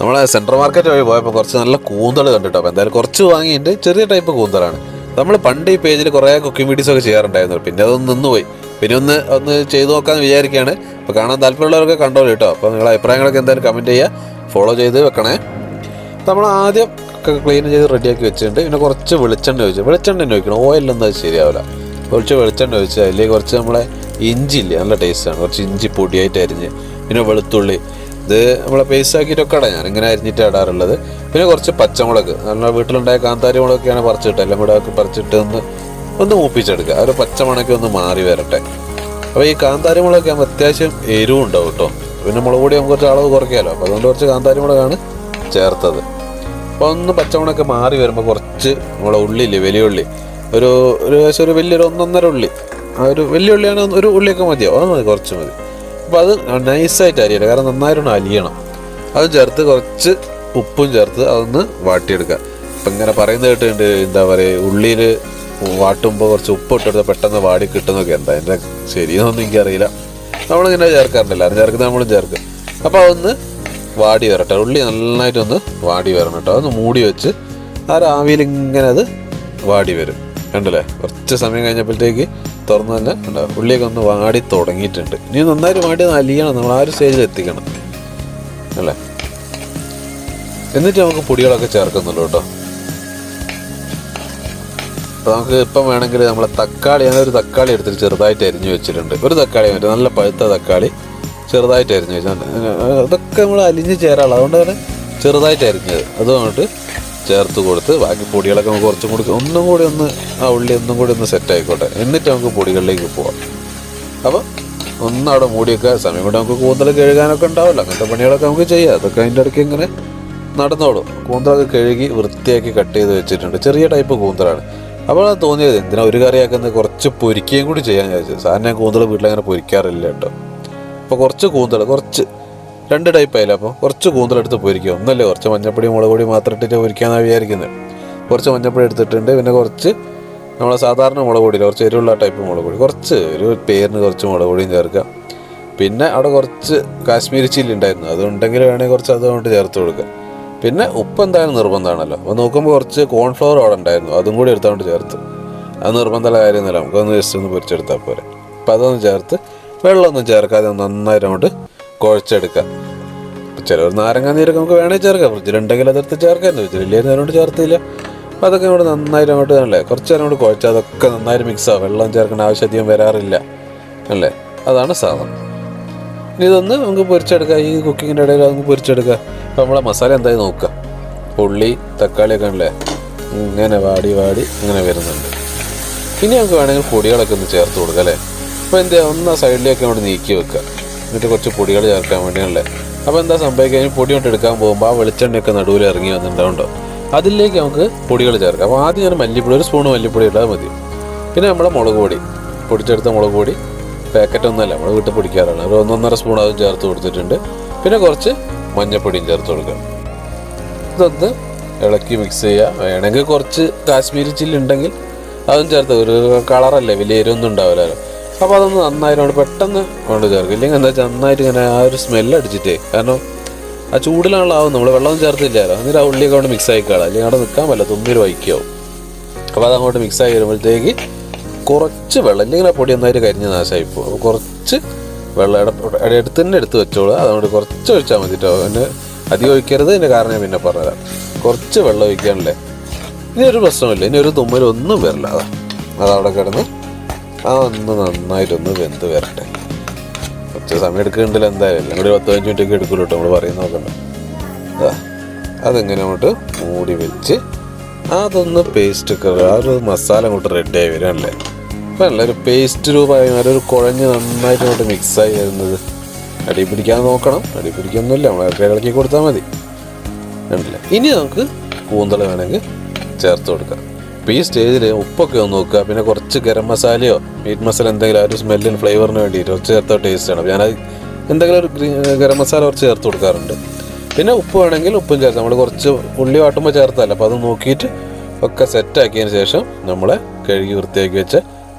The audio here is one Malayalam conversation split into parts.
നമ്മളെ സെൻട്രൽ മാർക്കറ്റ് വഴി പോയപ്പോൾ കുറച്ച് നല്ല കൂന്തൽ കണ്ടിട്ടോ. അപ്പോൾ എന്തായാലും കുറച്ച് വാങ്ങിയിട്ട് ചെറിയ ടൈപ്പ് കൂന്തലാണ് നമ്മൾ പണ്ട് ഈ പേജിൽ കുറേ കുക്കിംഗ് വീഡിയോസ് ഒക്കെ ചെയ്യാറുണ്ടായിരുന്നു. പിന്നെ അതൊന്ന് നിന്നുപോയി. പിന്നെ ഒന്ന് ഒന്ന് ചെയ്തു നോക്കാമെന്ന് വിചാരിക്കുകയാണ് അപ്പോൾ കാണാൻ താല്പര്യമുള്ളവരൊക്കെ കണ്ടോളൂ കേട്ടോ. അപ്പോൾ നിങ്ങളുടെ അഭിപ്രായങ്ങളൊക്കെ എന്തായാലും കമന്റ് ചെയ്യുക ഫോളോ ചെയ്ത് വെക്കണേ. നമ്മൾ ആദ്യം ക്ലീൻ ചെയ്ത് റെഡിയാക്കി വെച്ചിട്ടുണ്ട്. പിന്നെ കുറച്ച് വെളിച്ചെണ്ണ ഒഴിച്ചു. വെളിച്ചെണ്ണ തന്നെ ഒഴിക്കണം. ഓയിലൊന്നും അത് ശരിയാവില്ല. കുറച്ച് വെളിച്ചെണ്ണ ഒഴിച്ച് അല്ലെങ്കിൽ കുറച്ച് നമ്മളെ ഇഞ്ചി ഇല്ലേ? നല്ല ടേസ്റ്റാണ് കുറച്ച് ഇഞ്ചി പൊടിയായിട്ട് അരിഞ്ഞ്. പിന്നെ വെളുത്തുള്ളി. ഇത് നമ്മളെ പേസ്റ്റ് ആക്കിയിട്ടൊക്കെ ഇടാം ഞാൻ ഇങ്ങനെ അരിഞ്ഞിട്ട് ഇടാറുള്ളത്. പിന്നെ കുറച്ച് പച്ചമുളക്. നമ്മുടെ വീട്ടിലുണ്ടായ കാന്താരി മുളകൊക്കെയാണ് പറിച്ചിട്ട് എല്ലാം കൂടെ പറിച്ചിട്ട് ഒന്ന് ഒന്ന് മൂപ്പിച്ചെടുക്കുക. ഒരു പച്ചമണക്ക് ഒന്ന് മാറി വരട്ടെ. അപ്പോൾ ഈ കാന്താരി മുളകൊക്കെ ആകുമ്പോൾ അത്യാവശ്യം എരിവും ഉണ്ടാവും കേട്ടോ. പിന്നെ മുളക് പൊടി നമുക്ക് കുറച്ച് അളവ് കുറയ്ക്കാമല്ലോ അപ്പോൾ അതുകൊണ്ട് കുറച്ച് കാന്താരി മുളകാണ് ചേർത്തത്. അപ്പോൾ ഒന്ന് പച്ചമുളകൊക്കെ മാറി വരുമ്പോൾ കുറച്ച് നമ്മളെ ഉള്ളില്ലേ വലിയ ഉള്ളി. ഒരു ഒരു ഏകദേശം ഒരു വലിയൊരു ഒന്നൊന്നര ഉള്ളി. ആ ഒരു വലിയ ഉള്ളിയാണ് ഒരു ഉള്ളിയൊക്കെ മതിയോ? അത് മതി കുറച്ച് മതി. അപ്പോൾ അത് നൈസായിട്ട് അരിയണം. കാരണം നന്നായിട്ട് അലിയണം. അത് ചേർത്ത് കുറച്ച് ഉപ്പും ചേർത്ത് അതൊന്ന് വാട്ടിയെടുക്കുക. ഇപ്പം ഇങ്ങനെ പറയുന്നത് കേട്ടിട്ടുണ്ട് എന്താ പറയുക ഉള്ളിയിൽ വാട്ടുമ്പോൾ കുറച്ച് ഉപ്പ് ഇട്ടെടുത്ത് പെട്ടെന്ന് വാടി കിട്ടുന്നൊക്കെ എന്താ? എന്റെ ശരിയെന്നൊന്നും എനിക്കറിയില്ല. നമ്മളിങ്ങനെ ചേർക്കാറുണ്ട് എല്ലാവരും ചേർക്കുന്നത് നമ്മളും ചേർക്കും. അപ്പോൾ അതൊന്ന് വാടി വരട്ടെ. ഉള്ളി നന്നായിട്ടൊന്ന് വാടി വരണം കേട്ടോ. അതൊന്ന് മൂടി വെച്ച് ആ രാവിലെ ഇങ്ങനെ അത് വാടി വരും. കണ്ടല്ലേ? കുറച്ച് സമയം കഴിഞ്ഞപ്പോഴത്തേക്ക് തുറന്നു തന്നെ ഉണ്ടാവും ഉള്ളിയൊക്കെ ഒന്ന് വാടി തുടങ്ങിയിട്ടുണ്ട്. ഇനി നന്നായിട്ട് വാടി അലിയണം നമ്മൾ ആ ഒരു സ്റ്റേജിൽ എത്തിക്കണം. അല്ലേ? എന്നിട്ട് നമുക്ക് പൊടികളൊക്കെ ചേർക്കുന്നുള്ളൂ കേട്ടോ. അപ്പോൾ നമുക്ക് ഇപ്പം വേണമെങ്കിൽ നമ്മളെ തക്കാളി ഞാനൊരു തക്കാളി എടുത്തിട്ട് ചെറുതായിട്ട് അരിഞ്ഞു വെച്ചിട്ടുണ്ട്. ഒരു തക്കാളി മറ്റേ നല്ല പഴുത്ത തക്കാളി ചെറുതായിട്ട് അരിഞ്ഞു വെച്ചാൽ അതൊക്കെ നമ്മൾ അലിഞ്ഞ് ചേരാനുള്ള അതുകൊണ്ട് തന്നെ ചെറുതായിട്ട് അരിഞ്ഞത്. അത് അങ്ങോട്ട് ചേർത്ത് കൊടുത്ത് ബാക്കി പൊടികളൊക്കെ നമുക്ക് കുറച്ചും കൂടി ഒന്നും കൂടി ഒന്ന് ആ ഉള്ളി ഒന്നും കൂടി ഒന്ന് സെറ്റ് ആയിക്കോട്ടെ. എന്നിട്ട് നമുക്ക് പൊടികളിലേക്ക് പോവാം. അപ്പോൾ ഒന്ന് അവിടെ മൂടിയൊക്കെ സമയം കൊണ്ട് നമുക്ക് കൂന്തൽ കഴുകാനൊക്കെ ഉണ്ടാവില്ല അങ്ങനത്തെ പണികളൊക്കെ നമുക്ക് ചെയ്യാം. അതൊക്കെ അതിന്റെ ഇടയ്ക്ക് ഇങ്ങനെ നടന്നോളും. കൂന്തലൊക്കെ കഴുകി വൃത്തിയാക്കി കട്ട് ചെയ്ത് വെച്ചിട്ടുണ്ട്. ചെറിയ ടൈപ്പ് കൂന്തലാണ്. അപ്പോൾ അത് തോന്നിയത്. എന്തിനാ ഒരു കറിയാക്കുന്നത്? കുറച്ച് പൊരിക്കുകയും കൂടി ചെയ്യാൻ വിചാരിച്ചു. സാധാരണ ഞാൻ കൂന്തൽ വീട്ടിലങ്ങനെ പൊരിക്കാറില്ല കേട്ടോ. അപ്പോൾ കുറച്ച് കൂന്തൽ കുറച്ച് രണ്ട് ടൈപ്പ് ആയില്ല അപ്പോൾ? കുറച്ച് കൂന്തലെടുത്ത് പൊരിക്കുക. ഒന്നല്ലേ കുറച്ച് മഞ്ഞപ്പൊടി മുളക് പൊടി മാത്രം ഇട്ടിട്ട് പൊരിക്കാന്നാണ് വിചാരിക്കുന്നത്. കുറച്ച് മഞ്ഞപ്പൊടി എടുത്തിട്ടുണ്ട്. പിന്നെ കുറച്ച് നമ്മളെ സാധാരണ മുളക് പൊടിയില്ല കുറച്ച് എരിവുള്ള ടൈപ്പ് മുളക് പൊടി. കുറച്ച് ഒരു പേരിന് കുറച്ച് മുളക് പൊടിയും ചേർക്കുക. പിന്നെ അവിടെ കുറച്ച് കാശ്മീരി ചില്ലി ഉണ്ടായിരുന്നു. അതുണ്ടെങ്കിൽ വേണമെങ്കിൽ കുറച്ച് അതുകൊണ്ട് ചേർത്ത് കൊടുക്കുക. പിന്നെ ഉപ്പ് എന്തായാലും നിർബന്ധമാണല്ലോ. അപ്പോൾ നോക്കുമ്പോൾ കുറച്ച് കോൺഫ്ലവർ അവിടെ ഉണ്ടായിരുന്നു. അതും കൂടി എടുത്തുകൊണ്ട് ചേർത്ത്. അത് നിർബന്ധമുള്ള കാര്യമൊന്നുമില്ല നമുക്കൊന്ന് ജസ്റ്റ് ഒന്ന് പൊരിച്ചെടുത്താൽ പോരെ. അപ്പോൾ അതൊന്ന് ചേർത്ത് വെള്ളമൊന്നും ചേർക്കാതെ നന്നായിട്ട് അങ്ങോട്ട് കുഴച്ചെടുക്കുക ചിലർ നാരങ്ങ നീരൊക്കെ നമുക്ക് വേണേൽ ചേർക്കാം. ഫ്രിഡ്ജിലുണ്ടെങ്കിൽ അതെടുത്ത് ചേർക്കാൻ ഫ്രിഡ്ജിലില്ലേ അതിനോട് ചേർത്തില്ല. അപ്പോൾ അതൊക്കെ ഇങ്ങോട്ട് നന്നായിട്ട് അങ്ങോട്ട് അല്ലേ കുറച്ച് നേരം കൂടി കുഴച്ചാൽ അതൊക്കെ നന്നായിട്ട് മിക്സ് ആവും. വെള്ളം ചേർക്കേണ്ട ആവശ്യം അധികം വരാറില്ല. അല്ലേ? അതാണ് സാധനം. ഇനി ഇതൊന്ന് നമുക്ക് പൊരിച്ചെടുക്കാം. ഈ കുക്കിങ്ങിന്റെ ഇടയിൽ നമുക്ക് പൊരിച്ചെടുക്കാം. അപ്പോൾ നമ്മളെ മസാല എന്തായാലും നോക്കുക ഉള്ളി തക്കാളിയൊക്കെ ഉണ്ടല്ലേ ഇങ്ങനെ വാടി വാടി ഇങ്ങനെ വരുന്നുണ്ട്. ഇനി നമുക്ക് വേണമെങ്കിൽ പൊടികളൊക്കെ ഒന്ന് ചേർത്ത് കൊടുക്കാം അല്ലേ? അപ്പോൾ എന്താ ഒന്ന് സൈഡിലേക്ക് അങ്ങോട്ട് നീക്കി വെക്കുക. എന്നിട്ട് കുറച്ച് പൊടികൾ ചേർക്കാൻ വേണ്ടിയാണല്ലേ. അപ്പോൾ എന്താ സംഭവിക്കുക? പൊടി കൊണ്ട് എടുക്കാൻ പോകുമ്പോൾ ആ വെളിച്ചെണ്ണയൊക്കെ നടുവിൽ ഇറങ്ങി വന്നിട്ടുണ്ടോ അതിലേക്ക് നമുക്ക് പൊടികൾ ചേർക്കാം. അപ്പോൾ ആദ്യം ഞാൻ മല്ലിപ്പൊടി ഒരു സ്പൂൺ മല്ലിപ്പൊടി ഇട്ടാൽ മതി. പിന്നെ നമ്മുടെ മുളക് പൊടി പൊടിച്ചെടുത്ത മുളക് പൊടി. പാക്കറ്റ് ഒന്നല്ല നമ്മൾ വീട്ടിൽ പൊടിക്കാറാണ്. ഒരു ഒന്നൊന്നര സ്പൂൺ അതും ചേർത്ത് കൊടുത്തിട്ടുണ്ട്. പിന്നെ കുറച്ച് മഞ്ഞപ്പൊടിയും ചേർത്ത് കൊടുക്കണം ഇതൊന്ന് ഇളക്കി മിക്സ് ചെയ്യുക. വേണമെങ്കിൽ കുറച്ച് കാശ്മീരി ചില്ലി ഉണ്ടെങ്കിൽ അതും ചേർത്ത് ഒരു കളറല്ലേ വലിയ എരിവൊന്നും ഉണ്ടാവില്ലല്ലോ. അപ്പോൾ അതൊന്ന് നന്നായിട്ട് പെട്ടെന്ന് കൊണ്ട് ചേർക്കും. ഇല്ലെങ്കിൽ എന്താ വെച്ചാൽ നന്നായിട്ട് ഇങ്ങനെ ആ ഒരു സ്മെല്ല് അടിച്ചിട്ടേ. കാരണം ആ ചൂടിലാണല്ലോ ആവും. നമ്മൾ വെള്ളം ചേർത്തില്ലല്ലോ. എന്നിട്ട് ആ ഉള്ളിയൊക്കെ കൊണ്ട് മിക്സ് ആയിക്കാളാം. അല്ലെങ്കിൽ അവിടെ നിൽക്കാൻ പറ്റില്ല. തുമ്പിൽ വൈക്കാവും അപ്പോൾ അതങ്ങോട്ട് മിക്സ് ആയി വരുമ്പോഴത്തേക്ക് കുറച്ച് വെള്ളം. ഇല്ലെങ്കിൽ ആ പൊടി നന്നായിട്ട് കരിഞ്ഞ് നാശമായി പോകും അപ്പോൾ കുറച്ച് വെള്ളം ഇട എടുത്ത് തന്നെ എടുത്ത് വെച്ചോളൂ. അതുകൊണ്ട് കുറച്ച് ഒഴിച്ചാൽ മതി കേട്ടോ പിന്നെ അധികം ഒഴിക്കരുത്. എന്റെ കാരണം ഞാൻ പിന്നെ പറഞ്ഞുതരാം. കുറച്ച് വെള്ളം ഒഴിക്കാനല്ലേ. ഇനി ഒരു പ്രശ്നമില്ല. ഇനി ഒരു തുമ്മലൊന്നും വരില്ല. അതാ. അതവിടെ കിടന്ന് ആ ഒന്ന് നന്നായിട്ടൊന്ന് വെന്ത് വരട്ടെ. കുറച്ച് സമയം എടുക്കുന്നുണ്ടല്ലോ എന്തായാലും. എല്ലാം കൂടി പത്ത് പതിനഞ്ച് മിനിറ്റ് ഒക്കെ എടുക്കുള്ളൂ കേട്ടോ നമ്മൾ പറയുന്ന നോക്കണ്ട. അതിങ്ങനെ അങ്ങോട്ട് മൂടി വെച്ച് അതൊന്ന് പേസ്റ്റ് ആ ഒരു മസാല അങ്ങോട്ട് റെഡി ആയി വരും അല്ലേ? അപ്പം നല്ലൊരു പേസ്റ്റ് രൂപമായി നല്ലൊരു കുഴഞ്ഞ് നന്നായിട്ട് അങ്ങോട്ട് മിക്സായി വരുന്നത്. അടി പിടിക്കാൻ നോക്കണം. അടി പിടിക്കൊന്നുമില്ല നമ്മൾ ഇളക്കി കൊടുത്താൽ മതി. ഉണ്ടല്ലേ ഇനി നമുക്ക് കൂന്തള വേണമെങ്കിൽ ചേർത്ത് കൊടുക്കാം. അപ്പോൾ ഈ സ്റ്റേജിൽ ഉപ്പൊക്കെ ഒന്ന് നോക്കുക. പിന്നെ കുറച്ച് ഗരം മസാലയോ മീറ്റ് മസാല എന്തെങ്കിലും ആ ഒരു സ്മെല്ലിന് ഫ്ലേവറിന് വേണ്ടിയിട്ട് കുറച്ച് ചേർത്ത ടേസ്റ്റാണ് ഞാൻ എന്തെങ്കിലും ഒരു ഗ്രീ- മസാല കുറച്ച് ചേർത്ത് കൊടുക്കാറുണ്ട്. പിന്നെ ഉപ്പ് വേണമെങ്കിൽ ഉപ്പും ചേർത്ത് നമ്മൾ കുറച്ച് ഉള്ളി വാട്ടുമ്പോൾ ചേർത്തല്ല അപ്പോൾ അത് നോക്കിയിട്ട് ഒക്കെ സെറ്റാക്കിയതിന് ശേഷം നമ്മൾ കഴുകി വൃത്തിയാക്കി വെച്ച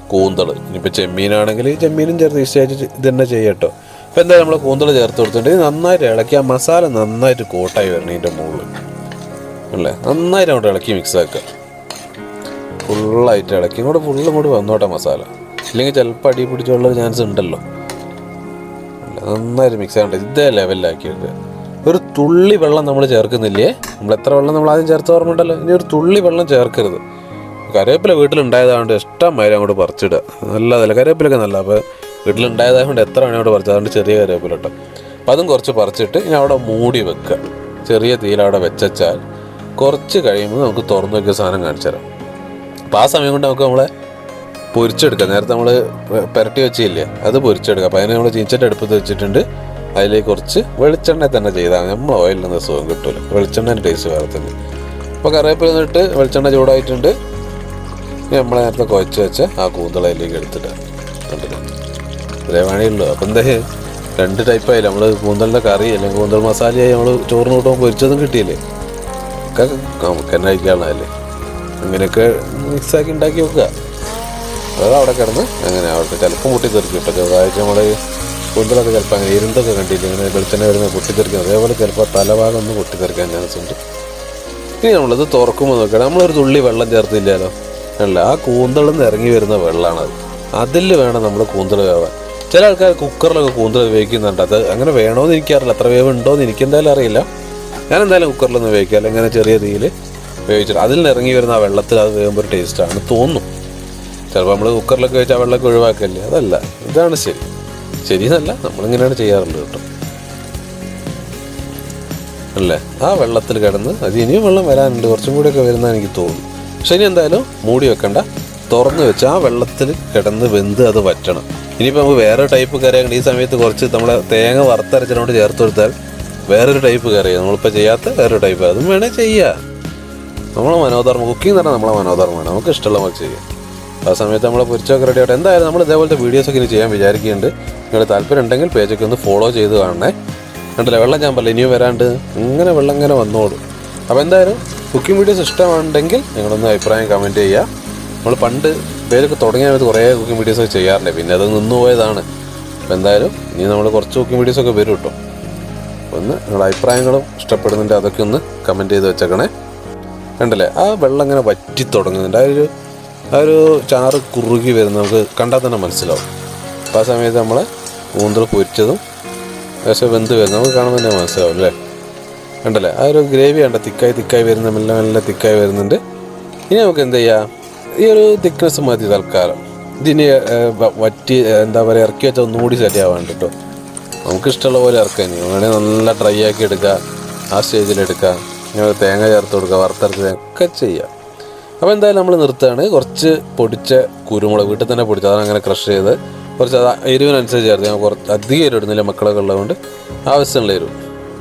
കൂന്തൾ ഇനിയിപ്പോൾ ചെമ്മീനാണെങ്കിൽ ചെമ്മീനും ചേർത്ത് ഇഷ്ടമായിട്ട് ഇത് തന്നെ ചെയ്യട്ടോ അപ്പോൾ എന്തായാലും നമ്മൾ കൂന്തൾ ചേർത്ത് കൊടുത്തിട്ടുണ്ട്. നന്നായിട്ട് ഇളക്കി ആ മസാല നന്നായിട്ട് കോട്ടായി വരണം ഇതിന്റെ മുകളിൽ അല്ലേ? നന്നായിട്ട് അങ്ങോട്ട് ഇളക്കി മിക്സ് ആക്കുക. ഫുള്ളായിട്ട് ഇളക്കി ഇങ്ങോട്ട് ഫുൾ ഇങ്ങോട്ട് വന്നോട്ടെ മസാല. ഇല്ലെങ്കിൽ ചിലപ്പോൾ അടി പിടിച്ചുള്ള ചാൻസ് ഉണ്ടല്ലോ. നന്നായിട്ട് മിക്സ് ആകട്ടെ ഇതേ ലെവലിലാക്കിയിട്ട് ഒരു തുള്ളി വെള്ളം നമ്മൾ ചേർക്കുന്നില്ലേ? നമ്മൾ എത്ര വെള്ളം നമ്മൾ ആദ്യം ചേർത്ത് ഓർമ്മയുണ്ടല്ലോ ഇനി ഒരു തുള്ളി വെള്ളം ചേർക്കരുത്. കറിവേപ്പില വീട്ടിലുണ്ടായതുകൊണ്ട് ഇഷ്ടമായി അങ്ങോട്ട് പറിച്ചിടുക. നല്ലതല്ല കറിവേപ്പിലൊക്കെ നല്ല അപ്പോൾ വീട്ടിലുണ്ടായതുകൊണ്ട് എത്ര വേണേ അങ്ങോട്ട് പറിച്ചത് അതുകൊണ്ട് ചെറിയ കറിവേപ്പില കേട്ടോ അപ്പം അതും കുറച്ച് പറിച്ചിട്ട് ഇനി അവിടെ മൂടി വെക്കുക. ചെറിയ തീയിൽ അവിടെ വെച്ചാൽ കുറച്ച് കഴിയുമ്പോൾ നമുക്ക് തുറന്നു വയ്ക്കുന്ന സാധനം കാണിച്ചു തരാം അപ്പോൾ ആ സമയം കൊണ്ട് നമുക്ക് നമ്മളെ പൊരിച്ചെടുക്കാം. നേരത്തെ നമ്മൾ പുരട്ടി വെച്ചില്ലേ? അത് പൊരിച്ചെടുക്കാം. അപ്പോൾ അതിന് നമ്മൾ ചീഞ്ചട്ടി അടുപ്പത്ത് വെച്ചിട്ടുണ്ട്. അതിലേക്ക് കുറച്ച് വെളിച്ചെണ്ണ തന്നെ ചെയ്താൽ നമ്മൾ ഓയിലിൽ നിന്ന് സുഖം കിട്ടില്ല വെളിച്ചെണ്ണേന്റെ ടേസ്റ്റ് വേറെ തന്നെ. അപ്പോൾ കറിവേപ്പില നിന്നിട്ട് വെളിച്ചെണ്ണ ചൂടായിട്ടുണ്ട്. നമ്മൾ നേരത്തെ കുഴച്ച് വെച്ച ആ കൂന്തളയിലേക്ക് എടുത്തിട്ട് ഇതേ വേണേയുള്ളൂ അപ്പം എന്താ? രണ്ട് ടൈപ്പായി നമ്മൾ കൂന്തലിന്റെ കറി അല്ലെങ്കിൽ കൂന്തൽ മസാലയായി നമ്മൾ ചോറിന് കൂട്ടുമ്പോൾ പൊരിച്ചതും കിട്ടിയില്ലേ? നമുക്ക് തന്നെ കഴിക്കാനുള്ളതല്ലേ അങ്ങനെയൊക്കെ മിക്സാക്കി ഉണ്ടാക്കി വെക്കുക. അത് അവിടെ കിടന്ന് അങ്ങനെ അവിടുത്തെ ചിലപ്പോൾ പൊട്ടിത്തെറിക്കും. കേട്ടോ ചെറുതായിട്ട് നമ്മൾ കൂടുതലൊക്കെ ചിലപ്പോൾ അങ്ങനെ ഇരുണ്ടൊക്കെ കണ്ടിട്ട് ഇങ്ങനെ വെളിച്ചെണ്ണ വരുന്ന പൊട്ടിത്തെറിക്കും. അതേപോലെ ചിലപ്പോൾ തലഭാഗം ഒന്ന് പൊട്ടിത്തെറിക്കാൻ ചാൻസ് ഉണ്ട്. ഇനി നമ്മളിത് തുറക്കുമ്പോൾ നോക്കണം. നമ്മളൊരു തുള്ളി വെള്ളം ചേർത്തില്ലല്ലോ. അല്ല ആ കൂന്തളിൽ നിന്ന് ഇറങ്ങി വരുന്ന വെള്ളമാണത് അതിൽ വേണം നമ്മൾ കൂന്തൽ വേവാൻ. ചില ആൾക്കാർ കുക്കറിലൊക്കെ കൂന്തൽ വേവിക്കുന്നുണ്ട് അത് അങ്ങനെ വേണമെന്ന് എനിക്കറിയില്ല. അത്ര വേവ് ഉണ്ടോയെന്ന് എനിക്ക് എന്തായാലും അറിയില്ല. ഞാൻ എന്തായാലും കുക്കറിലൊന്നും വേവിക്കുക അല്ലെങ്കിൽ ചെറിയ തീയിൽ വേവിച്ചിട്ട് അതിൽ ഇറങ്ങി വരുന്ന ആ വെള്ളത്തിൽ അത് വേകുമ്പോൾ ഒരു ടേസ്റ്റാണ് തോന്നും. ചിലപ്പോൾ നമ്മൾ കുക്കറിലൊക്കെ വെച്ച് ആ വെള്ളമൊക്കെ ഒഴിവാക്കല്ലേ? അതല്ല. ഇതാണ് ശരി. ശരി എന്നല്ല. നമ്മളിങ്ങനെയാണ് ചെയ്യാറുള്ളത് കേട്ടോ. അല്ലേ? ആ വെള്ളത്തിൽ കിടന്ന് അത് ഇനിയും വെള്ളം വരാനുണ്ട്. കുറച്ചും കൂടിയൊക്കെ വരുന്ന എനിക്ക് തോന്നുന്നു. പക്ഷെ ഇനി എന്തായാലും മൂടി വെക്കണ്ട. തുറന്ന് വെച്ച് ആ വെള്ളത്തിൽ കിടന്ന് വെന്ത് അത് വറ്റണം. ഇനിയിപ്പോൾ നമുക്ക് വേറെ ടൈപ്പ് കറിയാണ് ഈ സമയത്ത് കുറച്ച് നമ്മളെ തേങ്ങ വറുത്തരച്ചിനോട് ചേർത്ത് കൊടുത്താൽ വേറൊരു ടൈപ്പ് കറിയാണ് നമ്മളിപ്പോൾ ചെയ്യാത്ത വേറൊരു ടൈപ്പ് അതും വേണേൽ ചെയ്യുക നമ്മളെ മനോധർമ്മം കുക്കിംഗ് തന്നെ നമ്മളെ മനോധർമ്മമാണ്. നമുക്ക് ഇഷ്ടമുള്ള ചെയ്യാം. ആ സമയത്ത് നമ്മൾ പൊരിച്ചൊക്കെ റെഡി ആയിട്ട് എന്തായാലും നമ്മൾ ഇതേപോലത്തെ വീഡിയോസൊക്കെ ഇനി ചെയ്യാൻ വിചാരിക്കുന്നുണ്ട്. നിങ്ങൾ താല്പര്യം ഉണ്ടെങ്കിൽ പേജൊക്കെ ഒന്ന് ഫോളോ ചെയ്ത് കാണണേ. കണ്ടില്ലേ? വെള്ളം ഞാൻ പറയില്ല ഇനിയും വരാണ്ട്. ഇങ്ങനെ വെള്ളം ഇങ്ങനെ വന്നോളൂ. അപ്പോൾ എന്തായാലും കുക്കിംഗ് വീഡിയോസ് ഇഷ്ടമുണ്ടെങ്കിൽ നിങ്ങളൊന്ന് അഭിപ്രായം കമന്റ് ചെയ്യുക. നമ്മൾ പണ്ട് പേരൊക്കെ തുടങ്ങിയ സമയത്ത് കുറേ കുക്കിംഗ് വീഡിയോസ് ഒക്കെ ചെയ്യാറുണ്ട് പിന്നെ അത് നിന്നുപോയതാണ് അപ്പോൾ എന്തായാലും ഇനി നമ്മൾ കുറച്ച് കുക്കിംഗ് വീഡിയോസൊക്കെ വരും കേട്ടോ. ഒന്ന് നിങ്ങളുടെ അഭിപ്രായങ്ങളും ഇഷ്ടപ്പെടുന്നുണ്ട് അതൊക്കെ ഒന്ന് കമന്റ് ചെയ്ത് വെച്ചേക്കണേ. കണ്ടില്ലേ? ആ വെള്ളം ഇങ്ങനെ വറ്റി തുടങ്ങുന്നുണ്ട്. ആ ഒരു ആ ഒരു ചാറ് കുറുകി വരുന്നത് നമുക്ക് കണ്ടാൽ തന്നെ മനസ്സിലാവും. അപ്പോൾ ആ സമയത്ത് നമ്മൾ കൂന്തൽ പൊരിച്ചതും പക്ഷേ വെന്ത് വരുന്നത് നമുക്ക് കാണുമ്പോൾ തന്നെ മനസ്സിലാവും അല്ലേ? കണ്ടല്ലേ? ആ ഒരു ഗ്രേവി കണ്ട തിക്കായി തിക്കായി വരുന്ന മെല്ലെ മെല്ലെ തിക്കായി വരുന്നുണ്ട്. ഇനി നമുക്ക് എന്ത് ചെയ്യാം? ഈ ഒരു തിക്നെസ് മതി തൽക്കാലം. ഇതിന് വറ്റി എന്താ പറയുക ഇറക്കി വെച്ചാൽ ഒന്നുകൂടി ആവാൻ കേട്ടോ നമുക്ക് ഇഷ്ടമുള്ള പോലെ ഇറക്കാൻ വേണമെങ്കിൽ നല്ല ഡ്രൈ ആക്കി എടുക്കുക ആ സ്റ്റേജിൽ എടുക്കുക ഇങ്ങനെ തേങ്ങ ചേർത്ത് കൊടുക്കുക വറുത്തരച്ച് ഒക്കെ ചെയ്യാം അപ്പോൾ എന്തായാലും നമ്മൾ നിർത്തുകയാണ്. കുറച്ച് പൊടിച്ച കുരുമുളക് വീട്ടിൽ തന്നെ പൊടിച്ച് അതാണ് അങ്ങനെ ക്രഷ് ചെയ്ത്. കുറച്ച് അത് എരിവിനനുസരിച്ച് ചേർത്ത് ഞാൻ കുറച്ച് അധികം എരിവ് ഇടുന്നില്ല മക്കളൊക്കെ ഉള്ളതുകൊണ്ട് ആവശ്യമുള്ള എരിവ്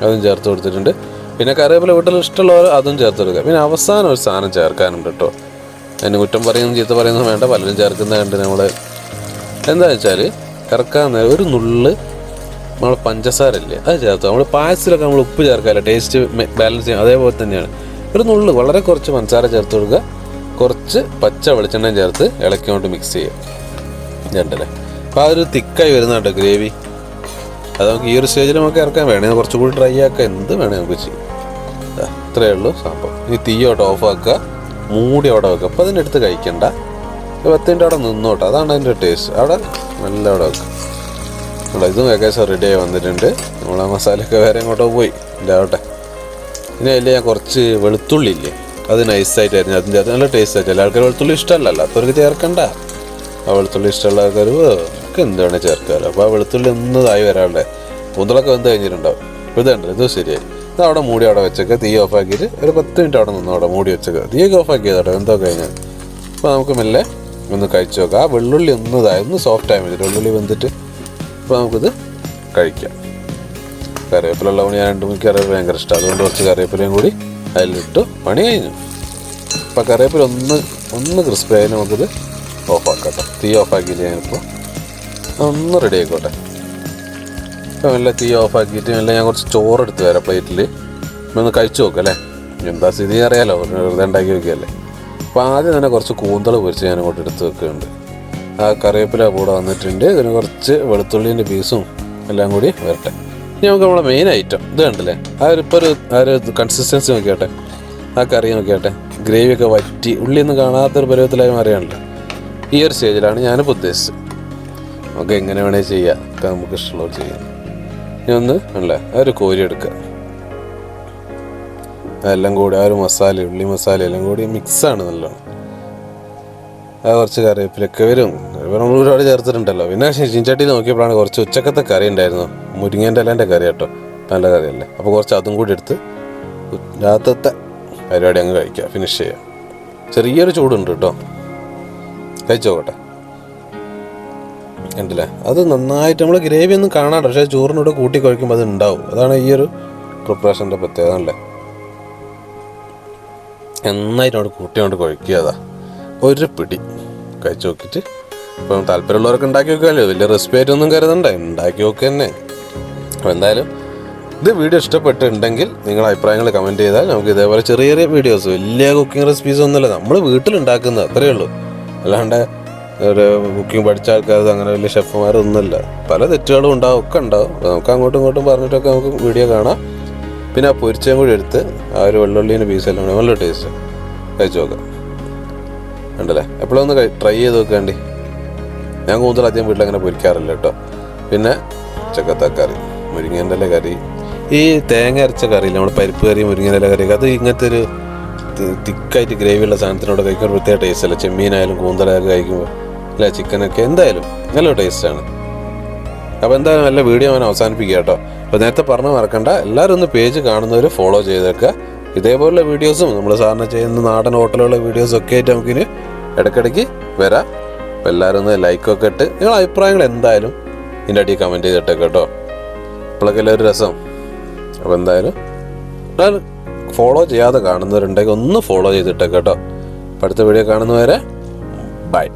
അതും ചേർത്ത് കൊടുത്തിട്ടുണ്ട്. പിന്നെ കറിവേപ്പില വീട്ടിൽ ഇഷ്ടമുള്ളവർ അതും ചേർത്ത് കൊടുക്കുക. പിന്നെ അവസാനം ഒരു സാധനം ചേർക്കാനുണ്ട് കേട്ടോ. അതിന് കുറ്റം പറയുന്നു ചീത്ത പറയുന്നതും വേണ്ട പലരും ചേർക്കുന്ന കണ്ട് നമ്മൾ എന്താ വെച്ചാൽ കറക്കാൻ ഒരു നുള്ള് നമ്മൾ പഞ്ചസാര ഇല്ലേ അത് ചേർത്ത്? നമ്മൾ പായസത്തിലൊക്കെ നമ്മൾ ഉപ്പ് ചേർക്കാമല്ലോ ടേസ്റ്റ് ബാലൻസ് ചെയ്യാം അതേപോലെ തന്നെയാണ്. ഒരു നുള്ളു വളരെ കുറച്ച് പഞ്ചസാര ചേർത്ത് കൊടുക്കുക. കുറച്ച് പച്ച വെളിച്ചെണ്ണയും ചേർത്ത് ഇളക്കിക്കൊണ്ട് മിക്സ് ചെയ്യുക. രണ്ടല്ലേ അപ്പോൾ അതൊരു തിക്കായി വരുന്നുണ്ട് ഗ്രേവി? അത് നമുക്ക് ഈ ഒരു സ്റ്റേജിൽ നമുക്ക് ഇറക്കാൻ വേണേ. കുറച്ചുകൂടി ഡ്രൈ ആക്കുക. എന്ത് വേണേ നമുക്ക് ചെയ്യും. ഇത്രയേ ഉള്ളൂ സംഭവം. ഇനി അവിടെ ഓഫ് ആക്കുക. മൂടി അവിടെ വെക്കുക. അപ്പോൾ അടുത്ത് കഴിക്കണ്ട. പത്തിന്റെ അവിടെ നിന്നോട്ടെ. അതാണ് അതിന്റെ ടേസ്റ്റ് അവിടെ നല്ല അവിടെ വെക്കുക ഇവിടെ ഇതും ഏകദേശം റെഡി ആയി വന്നിട്ടുണ്ട്. നമ്മൾ ആ മസാലയൊക്കെ വേറെ എങ്ങോട്ടോ പോയി. ഇല്ലാവട്ടെ ഇനി അതിൽ ഞാൻ കുറച്ച് വെളുത്തുള്ളി ഇല്ലേ അത് നൈസായിട്ടായിരുന്നു അതിന്റെ അത് നല്ല ടേസ്റ്റ് ആയിട്ട് എല്ലാ ആൾക്കാർ വെളുത്തുള്ളി ഇഷ്ടമല്ലല്ലോ. അത്രയ്ക്ക് ചേർക്കണ്ട. ആ വെളുത്തുള്ളി ഇഷ്ടമുള്ള ആൾക്കാർ ഒക്കെ എന്ത് വേണേൽ ചേർക്കാമല്ലോ അപ്പോൾ ആ വെളുത്തുള്ളി ഒന്നതായി വരാനുള്ളേ വെന്ത് വന്ന് കഴിഞ്ഞിട്ടുണ്ടാവും. ഇതുണ്ട് ഇത് ശരിയായി. ഇത് അവിടെ മൂടി അവിടെ വെച്ചൊക്കെ തീ ഓഫ് ആക്കിയിട്ട് ഒരു പത്ത് മിനിറ്റ് അവിടെ നിന്ന് അവിടെ മൂടി വെച്ചേക്കുക തീയൊക്കെ ഓഫ് ആക്കിയതോടെ എന്തോ കഴിഞ്ഞാൽ അപ്പോൾ നമുക്ക് മെല്ലെ ഒന്ന് കഴിച്ചു നോക്കാം. ആ വെള്ളുള്ളി ഒന്നതായി ഒന്ന് സോഫ്റ്റ് ആയി വെള്ളുള്ളി വെന്തിട്ട് അപ്പോൾ നമുക്കിത് കഴിക്കാം. കറിവേപ്പില ഉള്ളതുകൊണ്ട് ഞാൻ രണ്ട് മണിക്ക് കറിവേപ്പില ഭയങ്കര ഇഷ്ടം. അതുകൊണ്ട് കുറച്ച് കറിവേപ്പിലയും കൂടി അതിലിട്ട് പണി കഴിഞ്ഞു. അപ്പോൾ കറിവേപ്പില ഒന്ന് ഒന്ന് ക്രിസ്പി ആയി നമുക്കിത് ഓഫാക്കാം കേട്ടോ തീ ഓഫാക്കിയിട്ട് ഞാനിപ്പോൾ ഒന്ന് റെഡി ആയിക്കോട്ടെ. അപ്പോൾ മെല്ലെ തീ ഓഫാക്കിയിട്ട് മെല്ലെ ഞാൻ കുറച്ച് ചോറ് എടുത്ത് തരാം പ്ലേറ്റിൽ ഒന്ന് കഴിച്ചു നോക്കാം അല്ലേ? എന്താ സ്ഥിതി അറിയാലോ. വെറുതെ ഉണ്ടാക്കി വെക്കുകയല്ലേ. അപ്പോൾ ആദ്യം തന്നെ കുറച്ച് കൂന്തൾ പൊരിച്ച് ഞാൻ ഇങ്ങോട്ട് എടുത്ത് വെക്കുന്നുണ്ട്. ആ കറിവേപ്പില കൂടെ വന്നിട്ടുണ്ട്. ഇതിന് കുറച്ച് വെളുത്തുള്ളീന്റെ പീസും എല്ലാം കൂടി വരട്ടെ. ഇനി നമുക്ക് നമ്മുടെ മെയിൻ ഐറ്റം ഇത് കണ്ടില്ലേ? ആ ഒരു ഇപ്പോൾ ഒരു ആ ഒരു കൺസിസ്റ്റൻസി നോക്കിയാട്ടെ. ആ കറി നോക്കിയാട്ടെ. ഗ്രേവി ഒക്കെ വറ്റി ഉള്ളിയൊന്നും കാണാത്തൊരു പരുവത്തിലായി മാറിയാണല്ലോ. ഈ ഒരു സ്റ്റേജിലാണ് ഞാനിപ്പോൾ ഉദ്ദേശിച്ചത്. നമുക്ക് എങ്ങനെ വേണേൽ ചെയ്യാം. ഒക്കെ നമുക്ക് ഇഷ്ടമുള്ളത് ചെയ്യാം. ഇനി ഒന്ന് അല്ലേ? ആ ഒരു കോരി എടുക്കുക. അതെല്ലാം കൂടി ആ ഒരു മസാല ഉള്ളി മസാല എല്ലാം കൂടി മിക്സാണ് നല്ലോണം. കുറച്ച് കറിവേപ്പിലൊക്കെ വരും. ഇവർ നമ്മൾ ഒരുപാട് ചേർത്തിട്ടുണ്ടല്ലോ. പിന്നെ ചീഞ്ചട്ടി നോക്കിയപ്പോഴാണ് കുറച്ച് ഉച്ചക്കത്തെ കറി ഉണ്ടായിരുന്നു. മുരിങ്ങേന്റെ ഇലേന്റെ കറി കേട്ടോ. നല്ല കറിയല്ലേ. അപ്പോൾ കുറച്ച് അതും കൂടി എടുത്ത് രാത്രിത്തെ പരിപാടി അങ്ങ് കഴിക്കുക. ഫിനിഷ് ചെയ്യാം ചെറിയൊരു ചൂടുണ്ട് കേട്ടോ. കഴിച്ചോക്കട്ടെ ഉണ്ടല്ലേ അത് നന്നായിട്ട് നമ്മൾ ഗ്രേവി ഒന്നും കാണാണ്ട് പക്ഷേ ചോറിനോട് കൂട്ടി കഴിക്കുമ്പോൾ അത് ഉണ്ടാവും. അതാണ് ഈ ഒരു പ്രിപ്പറേഷന്റെ പ്രത്യേകത അല്ലേ? നന്നായിട്ട് അവിടെ കൂട്ടി കൊണ്ട് കുഴക്കുക അതാ. ഒരു പിടി. കഴിച്ചു നോക്കിയിട്ട്. ഇപ്പം താല്പര്യമുള്ളവർക്ക് ഉണ്ടാക്കി നോക്കാമല്ലോ വലിയ റെസിപ്പി ആയിട്ടൊന്നും കരുതണ്ട. ഉണ്ടാക്കി നോക്കുക തന്നെ. അപ്പോൾ എന്തായാലും ഇത് വീഡിയോ ഇഷ്ടപ്പെട്ടിട്ടുണ്ടെങ്കിൽ നിങ്ങളുടെ അഭിപ്രായങ്ങൾ കമന്റ് ചെയ്താൽ നമുക്ക് ഇതേപോലെ ചെറിയ ചെറിയ വീഡിയോസ് വലിയ കുക്കിംഗ് റെസിപ്പീസ് ഒന്നുമില്ല. നമ്മൾ വീട്ടിലുണ്ടാക്കുന്നത് അത്രയേ ഉള്ളൂ. അല്ലാണ്ട് ഒരു കുക്കിംഗ് പഠിച്ച ആൾക്കാർ അങ്ങനെ വലിയ ഷെഫുമാരൊന്നുമില്ല പല തെറ്റുകളും ഉണ്ടാവും ഒക്കെ ഉണ്ടാവും. നമുക്ക് അങ്ങോട്ടും ഇങ്ങോട്ടും പറഞ്ഞിട്ടൊക്കെ നമുക്ക് വീഡിയോ കാണാം. പിന്നെ ആ പൊരിച്ചയും കൂടി എടുത്ത് ആ ഒരു വെള്ളുള്ളീന്റെ പീസെല്ലാം എല്ലാം നല്ല ടേസ്റ്റ് കഴിച്ചു നോക്കാം. ഉണ്ടല്ലേ? എപ്പോഴൊന്ന് ട്രൈ ചെയ്ത് നോക്കേണ്ടി ഞാൻ കൂടുതൽ അധികം വീട്ടിൽ അങ്ങനെ പൊരിക്കാറില്ല കേട്ടോ. പിന്നെ ചക്കത്തക്കറി മുരിങ്ങേന്റെ കറി. ഈ തേങ്ങ അരച്ച കറി നമ്മൾ പരിപ്പ് കറി മുരിങ്ങേന്റെ കറി അത് ഇങ്ങനത്തെ ഒരു തിക്കായിട്ട് ഗ്രേവിയുള്ള സാധനത്തിനോട് കഴിക്കുമ്പോൾ പ്രത്യേക ടേസ്റ്റ് അല്ല? ചെമ്മീനായാലും കൂന്തലായാലും കഴിക്കുമ്പോൾ അല്ല ചിക്കനൊക്കെ എന്തായാലും നല്ല ടേസ്റ്റാണ് അപ്പോൾ എന്തായാലും നല്ല വീഡിയോ ഞാൻ അവസാനിപ്പിക്കുക കേട്ടോ. അപ്പോൾ നേരത്തെ പറഞ്ഞു മറക്കണ്ട. എല്ലാവരും ഒന്ന് പേജ് കാണുന്നവർ ഫോളോ ചെയ്തേക്കുക ഇതേപോലുള്ള വീഡിയോസും നമ്മൾ സാധാരണ ചെയ്യുന്ന നാടൻ ഹോട്ടലുകളുടെ വീഡിയോസും ഒക്കെ ആയിട്ട് നമുക്കിനി ഇടയ്ക്കിടയ്ക്ക് വരാം. അപ്പോൾ എല്ലാവരും ഒന്ന് ലൈക്കൊക്കെ ഇട്ട് നിങ്ങളുടെ അഭിപ്രായങ്ങൾ എന്തായാലും ഇതിന്റെ അടിയിൽ കമന്റ് ചെയ്തിട്ടൊക്കെ കേട്ടോ. ഇപ്പോഴൊക്കെ ഒരു രസം. അപ്പോൾ എന്തായാലും ഫോളോ ചെയ്യാതെ കാണുന്നവരുണ്ടെങ്കിൽ ഒന്ന് ഫോളോ ചെയ്തിട്ടൊക്കെ കേട്ടോ. അടുത്ത വീഡിയോ കാണുന്നവരെ ബൈ